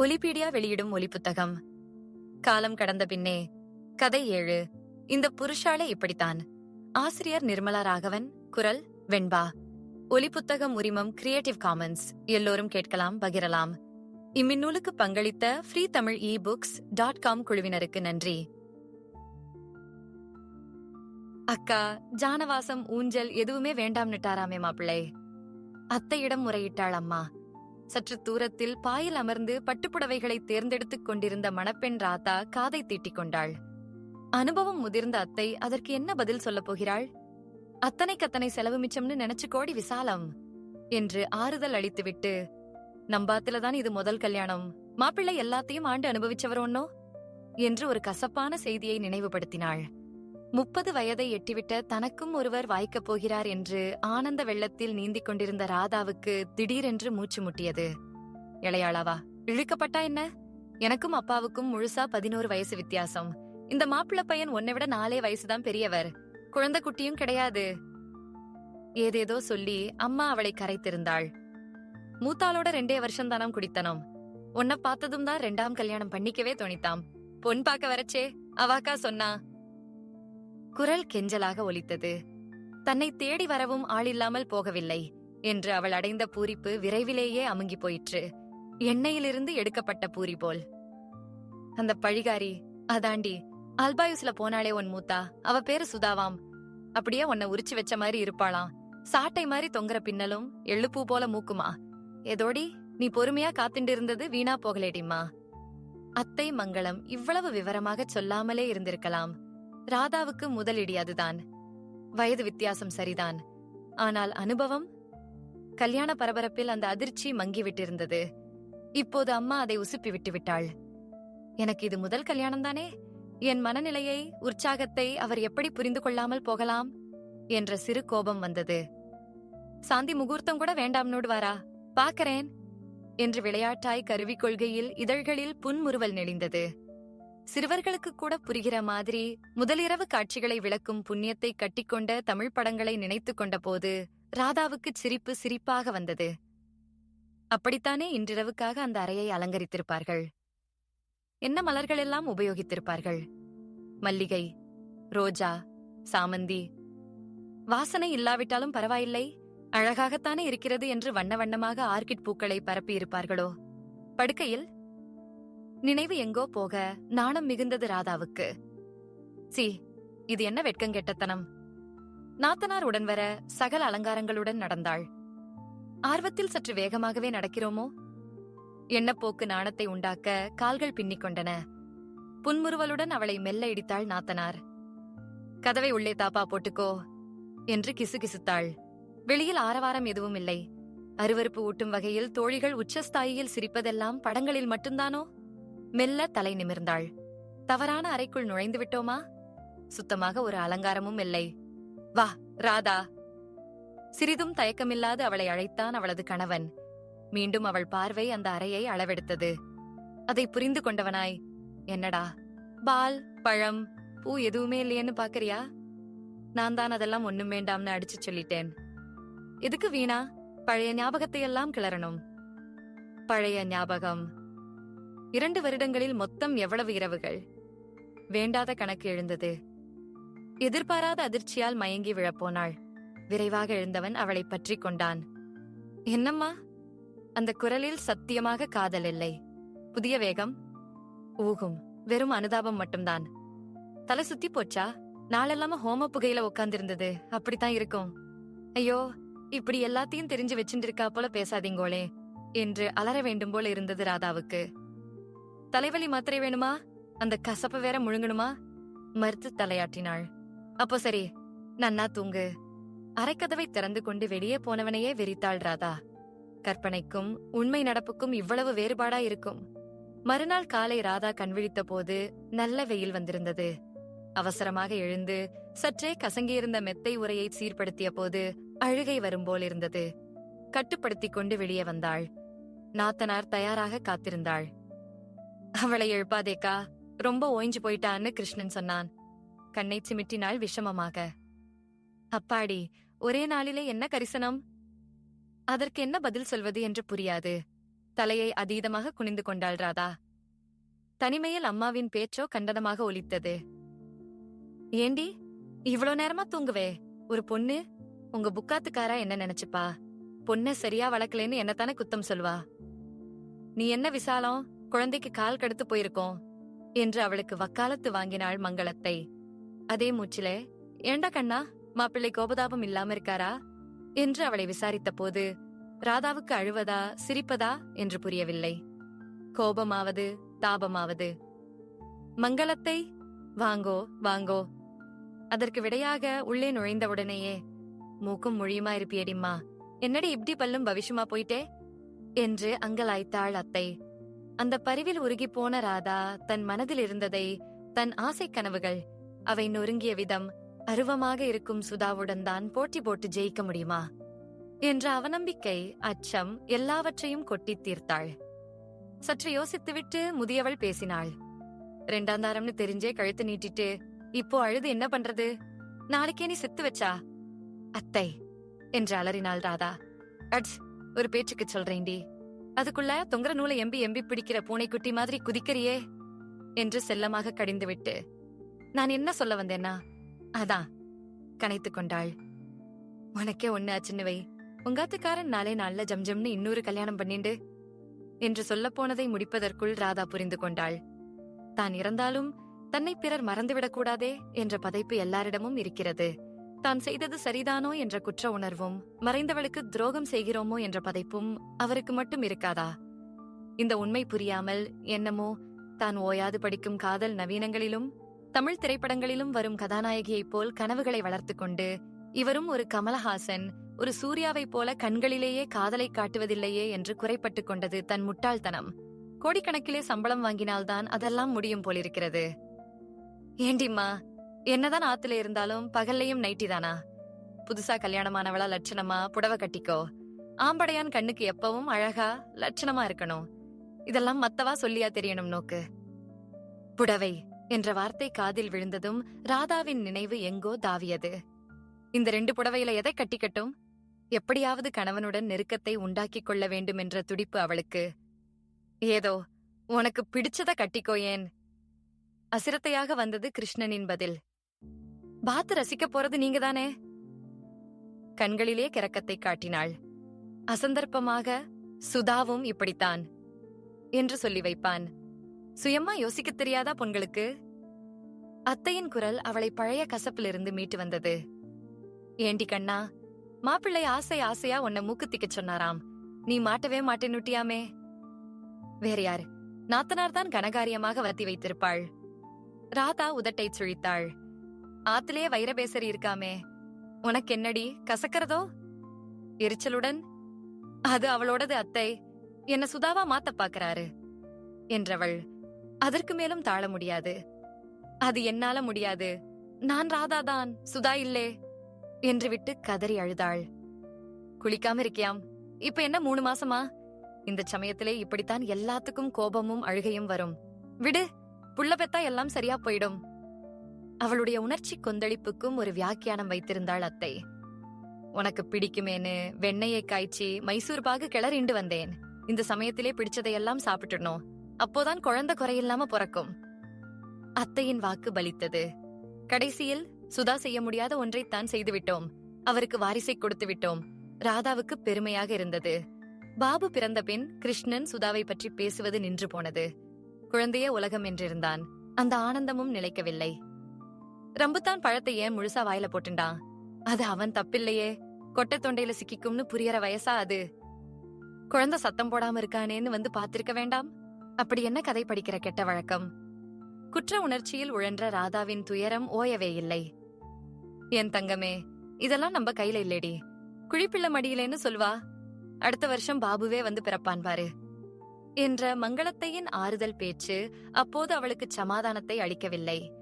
ஒலிபீடியா வெளியிடும் ஒலி புத்தகம் காலம் கடந்த பின்னே கதை ஏழு இந்த புருஷாலே இப்படித்தான். ஆசிரியர் நிர்மலா ராகவன் குரல் வெண்பா. ஒலி புத்தகம் உரிமம் கிரியேட்டிவ் காமன்ஸ் எல்லோரும் கேட்கலாம் பகிரலாம். இம்மின்னூலுக்கு பங்களித்த free Tamil e books dot com குழுவினருக்கு நன்றி. அக்கா ஜானவாசம் ஊஞ்சல் எதுவுமே வேண்டாம்னுட்டாராமே மாப்பிள்ளை. அத்தையிடம் முறையிட்டாள் அம்மா. சற்று தூரத்தில் பாயில் அமர்ந்து பட்டுப்புடவைகளை தேர்ந்தெடுத்துக் கொண்டிருந்த மணப்பெண் ராதா காதை தீட்டிக் கொண்டாள். அனுபவம் முதிர்ந்த அத்தை அதற்கு என்ன பதில் சொல்லப் போகிறாள்? அத்தனை கத்தனை செலவு மிச்சம்னு நினைச்சு கோடி விசாலம் என்று ஆறுதல் அளித்துவிட்டு நம்பாத்துலதான் இது முதல் கல்யாணம் மாப்பிள்ளை எல்லாத்தையும் ஆண்டு அனுபவிச்சவர் ஒன்னோ? என்று ஒரு கசப்பான செய்தியை நினைவுபடுத்தினாள். முப்பது வயதை எட்டிவிட்ட தனக்கும் ஒருவர் வாய்க்கப் போகிறார் என்று ஆனந்த வெள்ளத்தில் நீந்திக் கொண்டிருந்த ராதாவுக்கு திடீரென்று மூச்சு முட்டியது. இளையாளாவா இழுக்கப்பட்டா என்ன? எனக்கும் அப்பாவுக்கும் முழுசா பதினோரு வயசு வித்தியாசம். இந்த மாப்பிள்ள பையன் உன்னை விட நாலே வயசுதான் பெரியவர். குழந்தை குட்டியும் கிடையாது. ஏதேதோ சொல்லி அம்மா அவளை கரைத்திருந்தாள். மூத்தாளோட ரெண்டே வருஷம் தானம் குடித்தனம். உன்னை பார்த்ததும் தான் ரெண்டாம் கல்யாணம் பண்ணிக்கவே தோணித்தாம். பொன் பார்க்க வரச்சே அவாக்கா சொன்னா. குரல் கெஞ்சலாக ஒலித்தது. தன்னை தேடி வரவும் ஆளில்லாமல் போகவில்லை என்று அவள் அடைந்த பூரிப்பு விரைவிலேயே அமுங்கி போயிற்று. எண்ணெயிலிருந்து எடுக்கப்பட்ட பூரி போல். அந்த பழிகாரி அதாண்டி அல்பாயுஸ்ல போனாலே உன் மூத்தா அவ பேரு சுதாவாம். அப்படியே உன்னை உரிச்சு வச்ச மாதிரி இருப்பாளாம். சாட்டை மாதிரி தொங்குற பின்னலும் எள்ளுப்பூ போல மூக்குமா. ஏதோடி நீ பொறுமையா காத்துண்டு இருந்தது வீணா போகலேடிம்மா. அத்தை மங்களம் இவ்வளவு விவரமாக சொல்லாமலே இருந்திருக்கலாம். ராதாவுக்கு முதலிடி அதுதான் வயது வித்தியாசம் சரிதான். ஆனால் அனுபவம்? கல்யாண பரபரப்பில் அந்த அதிர்ச்சி மங்கிவிட்டிருந்தது. இப்போது அம்மா அதை உசுப்பி விட்டு விட்டாள் எனக்கு இது முதல் கல்யாணம் தானே என் மனநிலையை உற்சாகத்தை அவர் எப்படி புரிந்து கொள்ளாமல் போகலாம்? என்ற சிறு கோபம் வந்தது. சாந்தி முகூர்த்தம் கூட வேண்டாம்னோடு வாரா பாக்கறேன் என்று விளையாட்டாய் கருவிக் கொள்கையில் இதழ்களில் புன்முறுவல் நெளிந்தது. சிறுவர்களுக்கு கூட புரிகிற மாதிரி முதலிரவு காட்சிகளை விளக்கும் புண்ணியத்தை கட்டிக்கொண்ட தமிழ் படங்களை நினைத்துக் கொண்ட போது ராதாவுக்கு சிரிப்பு சிரிப்பாக வந்தது. அப்படித்தானே இன்றிரவுக்காக அந்த அறையை அலங்கரித்திருப்பார்கள்? என்ன மலர்கள் எல்லாம் உபயோகித்திருப்பார்கள்? மல்லிகை ரோஜா சாமந்தி. வாசனை இல்லாவிட்டாலும் பரவாயில்லை. அழகாகத்தானே இருக்கிறது என்று வண்ண வண்ணமாக ஆர்கிட் பூக்களை பரப்பியிருப்பார்களோ? படுக்கையில் நினைவு எங்கோ போக நாணம் மிகுந்தது ராதாவுக்கு. சி இது என்ன வெட்கங்கெட்டத்தனம் நாத்தனார் உடன் வர சகல அலங்காரங்களுடன் நடந்தாள். ஆர்வத்தில் சற்று வேகமாகவே நடக்கிறோமோ? எண்ணப்போக்கு நாணத்தை உண்டாக்க கால்கள் பின்னிக் கொண்டன. புன்முறுவலுடன் அவளை மெல்ல இடித்தாள் நாத்தனார். கதவை உள்ளே தாப்பா போட்டுக்கோ என்று கிசுகிசுத்தாள். வெளியில் ஆரவாரம் எதுவும் இல்லை. அருவருப்பு ஊட்டும் வகையில் தோழிகள் உச்சஸ்தாயியில் சிரிப்பதெல்லாம் படங்களில் மட்டும்தானோ? மெல்ல தலை நிமிர்ந்தாள். தவறான அறைக்குள் நுழைந்து விட்டோமா? சுத்தமாக ஒரு அலங்காரமும் இல்லை. வா ராதா. சிறிதும் தயக்கமில்லாது அவளை அழைத்தான் அவளது கணவன். மீண்டும் அவள் பார்வை அந்த அறையை அளவெடுத்தது. அதை புரிந்து கொண்டவனாய். என்னடா? பால் பழம் பூ எதுவுமே இல்லையேன்னு பாக்கறியா? நான் தான் அதெல்லாம் ஒண்ணும் வேண்டாம்னு அடிச்சு சொல்லிட்டேன். எதுக்கு வீணா? பழைய ஞாபகத்தை எல்லாம் கிளறணும். பழைய ஞாபகம். இரண்டு வருடங்களில் மொத்தம் எவ்வளவு இரவுகள்? வேண்டாத கணக்கு எழுந்தது. எதிர்பாராத அதிர்ச்சியால் மயங்கி விழப்போனாள். விரைவாக எழுந்தவன் அவளை பற்றி கொண்டான். என்னம்மா? அந்த குரலில் சத்தியமாக காதல் இல்லை. புதிய வேகம்? ஊகும். வெறும் அனுதாபம் மட்டும்தான். தலை சுத்தி போச்சா? நாளெல்லாம ஹோம புகையில உட்கார்ந்திருந்தது அப்படித்தான் இருக்கும். ஐயோ இப்படி எல்லாத்தையும் தெரிஞ்சு வச்சுருக்கா போல பேசாதீங்கோளே என்று அலற வேண்டும் போல இருந்தது ராதாவுக்கு. தலைவலி மாத்திரை வேணுமா? அந்த கசப்ப வேற முழுங்கணுமா? மறுத்து தலையாட்டினாள். அப்போ சரி நன்னா தூங்கு. அரைக்கதவை திறந்து கொண்டு வெளியே போனவனையே வெறித்தாள் ராதா. கற்பனைக்கும் உண்மை நடப்புக்கும் இவ்வளவு வேறுபாடா இருக்கும். மறுநாள் காலை ராதா கண்விழித்த போது நல்ல வெயில் வந்திருந்தது. அவசரமாக எழுந்து சற்றே கசங்கியிருந்த மெத்தை உரையை சீர்படுத்திய போது அழுகை வரும்போல் இருந்தது. கட்டுப்படுத்திக் கொண்டு வெளியே வந்தாள். நாத்தனார் தயாராக காத்திருந்தாள். அவளை எழுப்பாதேக்கா. ரொம்ப ஓய்ஞ்சு போயிட்டான்னு கிருஷ்ணன் சொன்னான். கண்ணை சிமிட்டினாள் விஷமமாக. அப்பாடி ஒரே நாளிலே என்ன கரிசனம்? அதற்கு என்ன பதில் சொல்வது என்று புரியாது. தலையை அதீதமாக குனிந்து கொண்டாள் ராதா. தனிமையில் அம்மாவின் பேச்சோ கண்டனமாக ஒலித்தது. ஏண்டி இவ்ளோ நேரமா தூங்குவே? ஒரு பொண்ணு? உங்க புக்காத்துக்காரா என்ன நினைச்சுப்பா? பொண்ண சரியா வளர்க்கலன்னு என்னத்தானே குத்தம் சொல்வா? நீ என்ன விசாலம்? குழந்தைக்கு கால் கடுத்து போயிருக்கோம் என்று அவளுக்கு வக்காலத்து வாங்கினாள் மங்களத்தை. அதே மூச்சிலே ஏண்டா கண்ணா மாப்பிள்ளை கோபதாபம் இல்லாம இருக்காரா? என்று அவளை விசாரித்த போது ராதாவுக்கு அழுவதா சிரிப்பதா? என்று புரியவில்லை. கோபமாவது தாபமாவது. மங்களத்தை வாங்கோ வாங்கோ. அதற்கு விடையாக உள்ளே நுழைந்தவுடனேயே. மூக்கும் மொழியுமா இருப்பியடிம்மா? என்னடி இப்படி பல்லும் பவிஷமா போயிட்டே? என்று அங்கலாய்த்தாள் அத்தை. அந்த பரிவில் உருகிப் போன ராதா தன் மனதில் இருந்ததை தன் ஆசை கனவுகள் அவை நொறுங்கிய விதம் அருவமாக இருக்கும் சுதாவுடன் தான் போட்டி போட்டு ஜெயிக்க முடியுமா? என்ற அவநம்பிக்கை அச்சம் எல்லாவற்றையும் கொட்டித் தீர்த்தாள். சற்று யோசித்துவிட்டு முதியவள் பேசினாள். ரெண்டாந்தாரம்னு தெரிஞ்சே கழுத்து நீட்டிட்டு இப்போ அழுது என்ன பண்றது? நாளைக்கே நீ செத்து வச்சா? அத்தை என்று அலறினாள் ராதா. அட்ஸ் ஒரு பேச்சுக்கு சொல்றேன்டி. அதுக்குள்ள தொங்குற நூலை எம்பி எம்பி பிடிக்கிற பூனைக்குட்டி மாதிரி குதிக்கிறியே என்று செல்லமாக கடிந்துவிட்டு நான் என்ன சொல்ல வந்தேன்னா? அதான் கனைத்துக் கொண்டாள். உனக்கே ஒண்ணு ஆச்சுன்னுவை உங்காத்துக்காரன் நாளே நாள்ல ஜம்ஜம்னு இன்னொரு கல்யாணம் பண்ணிண்டு என்று சொல்லப் போனதை முடிப்பதற்குள் ராதா புரிந்து கொண்டாள். தான் இறந்தாலும் தன்னை பிறர் மறந்துவிடக் கூடாதே என்ற பதைப்பு எல்லாரிடமும் இருக்கிறது. தான் செய்தது சரிதானோ என்ற குற்ற உணர்வும் மறைந்தவளுக்கு துரோகம் செய்கிறோமோ என்ற பதைப்பும் அவருக்கு மட்டும் இருக்காதா? இந்த உண்மை புரியாமல் என்னமோ தான் ஓயாது படிக்கும் காதல் நவீனங்களிலும் தமிழ் திரைப்படங்களிலும் வரும் கதாநாயகியைப் போல் கனவுகளை வளர்த்துக் கொண்டு இவரும் ஒரு கமலஹாசன் ஒரு சூர்யாவைப் போல கண்களிலேயே காதலை காட்டுவதில்லையே என்று குறைப்பட்டுக் கொண்டது தன் முட்டாள்தனம். கோடிக்கணக்கிலே சம்பளம் வாங்கினால்தான் அதெல்லாம் முடியும் போலிருக்கிறது. ஏண்டிம்மா என்னதான் ஆத்துல இருந்தாலும் பகல்லையும் நைட்டி தானா? புதுசா கல்யாணமானவளா லட்சணமா புடவை கட்டிக்கோ. ஆம்படையான் கண்ணுக்கு எப்பவும் அழகா லட்சணமா இருக்கணும். இதெல்லாம் மத்தவா சொல்லியா தெரியணும் நோக்கு. புடவை என்ற வார்த்தை காதில் விழுந்ததும் ராதாவின் நினைவு எங்கோ தாவியது. இந்த ரெண்டு புடவையில எதை கட்டிக்கட்டும்? எப்படியாவது கணவனுடன் நெருக்கத்தை உண்டாக்கிக் கொள்ள வேண்டும் என்ற துடிப்பு அவளுக்கு. ஏதோ உனக்கு பிடிச்சத கட்டிக்கோ ஏன்? அசிரத்தையாக வந்தது கிருஷ்ணனின் பதில். பாத்து ரசிக்க போறது நீங்க தானே கண்களிலே கிறக்கத்தை காட்டினாள். அசந்தர்ப்பமாக சுதாவும் இப்படித்தான் என்று சொல்லி வைப்பான். சுயமா யோசிக்க தெரியாதா பொண்களுக்கு அத்தையின் குரல் அவளை பழைய கசப்பிலிருந்து மீட்டு வந்தது. ஏண்டி கண்ணா மாப்பிள்ளை ஆசை ஆசையா உன்னை மூக்குத்திக்க சொன்னாராம். நீ மாட்டவே மாட்டேன்னுட்டியாமே? வேற யார்? நாத்தனார் தான் கனகாரியமாக வத்தி வைத்திருப்பாள். ராதா உதட்டை சுழித்தாள். ஆத்திலேயே வைரபேசரி இருக்காமே. உனக்கு என்னடி கசக்கிறதோ? எரிச்சலுடன் அது அவளோடது அத்தை. என்ன சுதாவா மாத்த பாக்குறாரு என்றவள் அதற்கு மேலும் தாழ முடியாது. அது என்னால முடியாது. நான் ராதாதான் சுதா இல்லே என்று விட்டு கதறி அழுதாள். குளிக்காம இருக்கியாம். இப்ப என்ன மூணு மாசமா? இந்த சமயத்திலே இப்படித்தான் எல்லாத்துக்கும் கோபமும் அழுகையும் வரும். விடு புள்ள பெத்தா எல்லாம் சரியா போயிடும். அவளுடைய உணர்ச்சி கொந்தளிப்புக்கும் ஒரு வியாக்கியானம் வைத்திருந்தாள் அத்தை. உனக்கு பிடிக்குமேன்னு வெண்ணெயை காய்ச்சி மைசூர் பாகு கிளறிண்டு வந்தேன். இந்த சமயத்திலே பிடிச்சதையெல்லாம் சாப்பிட்டுடணும். அப்போதான் குழந்தை குறையில்லாம பிறக்கும். அத்தையின் வாக்கு பலித்தது. கடைசியில் சுதா செய்ய முடியாத ஒன்றைத்தான் செய்துவிட்டோம் அவருக்கு வாரிசை கொடுத்து விட்டோம். ராதாவுக்கு பெருமையாக இருந்தது. பாபு பிறந்த பின் கிருஷ்ணன் சுதாவை பற்றி பேசுவது நின்று போனது. குழந்தையே உலகம் என்றிருந்தான். அந்த ஆனந்தமும் நிலைக்கவில்லை. ரம்புத்தான் பழத்தை ஏன் முழுசா வாயில போட்டுண்டான் அது அவன் தப்பில்லையே. கொட்டை தொண்டையில சிக்கிக்கும்னு புரியற வயசா அது. குழந்தை சத்தம் போடாம இருக்கானேன்னு வந்து பாத்திருக்க வேண்டாம். அப்படி என்ன கதை படிக்கிற கெட்ட வழக்கம்? குற்ற உணர்ச்சியில் உழன்ற ராதாவின் துயரம் ஓயவே இல்லை. என் தங்கமே இதெல்லாம் நம்ம கையில இல்லேடி. குழிப்பிள்ள மடியிலேன்னு சொல்வா. அடுத்த வருஷம் பாபுவே வந்து பிறப்பான் பாரு. என்ற மங்களத்தையின் ஆறுதல் பேச்சு அப்போது அவளுக்கு சமாதானத்தை அளிக்கவில்லை.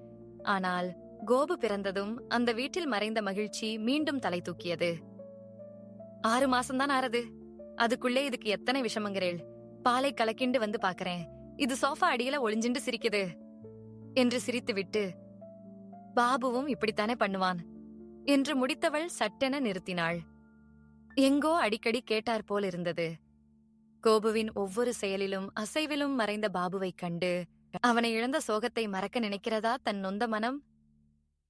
ஆனால் கோபு பிறந்ததும் அந்த வீட்டில் மறைந்த மகிழ்ச்சி மீண்டும் தலை தூக்கியது. ஆறு மாசம்தான் ஆறது. அதுக்குள்ளே இதுக்கு எத்தனை விஷமங்கிறேள். பாலை கலக்கிண்டு வந்து பாக்குறேன். இது சோஃபா அடியில ஒளிஞ்சிண்டு சிரிக்குது. என்று சிரித்துவிட்டு பாபுவும் இப்படித்தானே பண்ணுவான் என்று முடித்தவள் சட்டென நிறுத்தினாள். எங்கோ அடிக்கடி கேட்டார் போல் இருந்தது. கோபுவின் ஒவ்வொரு செயலிலும் அசைவிலும் மறைந்த பாபுவைக் கண்டு அவனை இழந்த சோகத்தை மறக்க நினைக்கிறதா தன் நொந்த மனம்?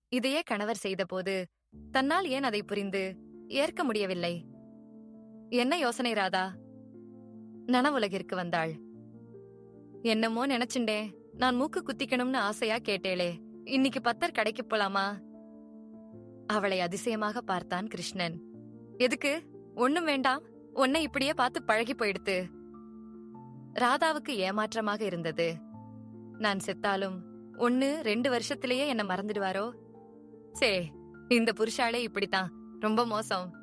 இதையே கணவர் செய்தபோது தன்னால் ஏன் அதை புரிந்து ஏற்க முடியவில்லை? என்ன யோசனை ராதா? நனவுலகிற்கு வந்தாள். என்னமோ நினைச்சுண்டே நான் மூக்கு குத்திக்கணும்னு ஆசையா கேட்டேளே இன்னைக்கு பத்தர் கடைக்கு போலாமா? அவளை அதிசயமாக பார்த்தான் கிருஷ்ணன். எதுக்கு? ஒண்ணும் வேண்டாம். உன்னை இப்படியே பார்த்து பழகி போயிடுத்து. ராதாவுக்கு ஏமாற்றமாக இருந்தது. நான் செத்தாலும் ஒன்னு ரெண்டு வருஷத்திலேயே என்ன மறந்துடுவாரோ? சே இந்த புருஷாலே இப்படித்தான். ரொம்ப மோசம்.